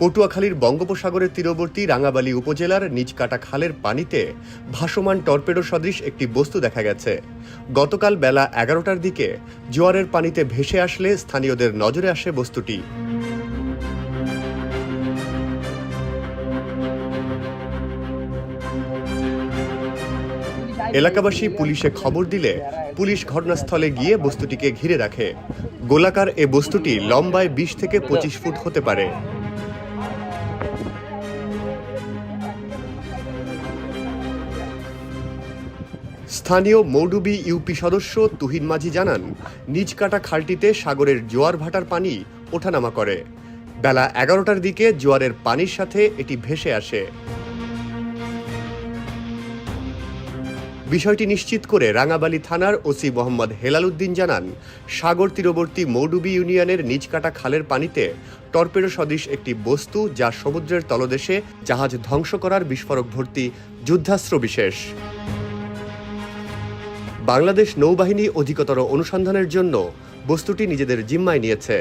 পটুয়াখালীর বঙ্গোপসাগরের তীরবর্তী রাঙাবালী উপজেলার নিচকাটা খালের পানিতে ভাসমান টর্পেডো সদৃশ একটি বস্তু দেখা গেছে। গতকাল বেলা এগারোটার দিকে জোয়ারের পানিতে ভেসে আসলে স্থানীয়দের নজরে আসে বস্তুটি। এলাকাবাসী পুলিশে খবর দিলে পুলিশ ঘটনাস্থলে গিয়ে বস্তুটিকে ঘিরে রাখে। গোলাকার এ বস্তুটি লম্বায় বিশ থেকে পঁচিশ ফুট হতে পারে। স্থানীয় মৌডুবি ইউপি সদস্য তুহিন মাঝি জানান নিজকাটা খালটিতে সাগরের জোয়ার ভাটার পানি ওঠানামা করে। বেলা এগারোটার দিকে জোয়ারের পানির সাথে এটি ভেসে আসে। বিষয়টি নিশ্চিত করে রাঙাবালী থানার ওসি মোহাম্মদ হেলাল উদ্দিন জানান, সাগর তীরবর্তী মৌডুবি ইউনিয়নের নিজকাটা খালের পানিতে টর্পেডো সদৃশ একটি বস্তু যা সমুদ্রের তলদেশে জাহাজ ধ্বংস করার বিস্ফোরক ভর্তি যুদ্ধাস্ত্র বিশেষ। বাংলাদেশ নৌবাহিনী অধিকতর অনুসন্ধানের জন্য বস্তুটি নিজেদের জিম্মায় নিয়েছে।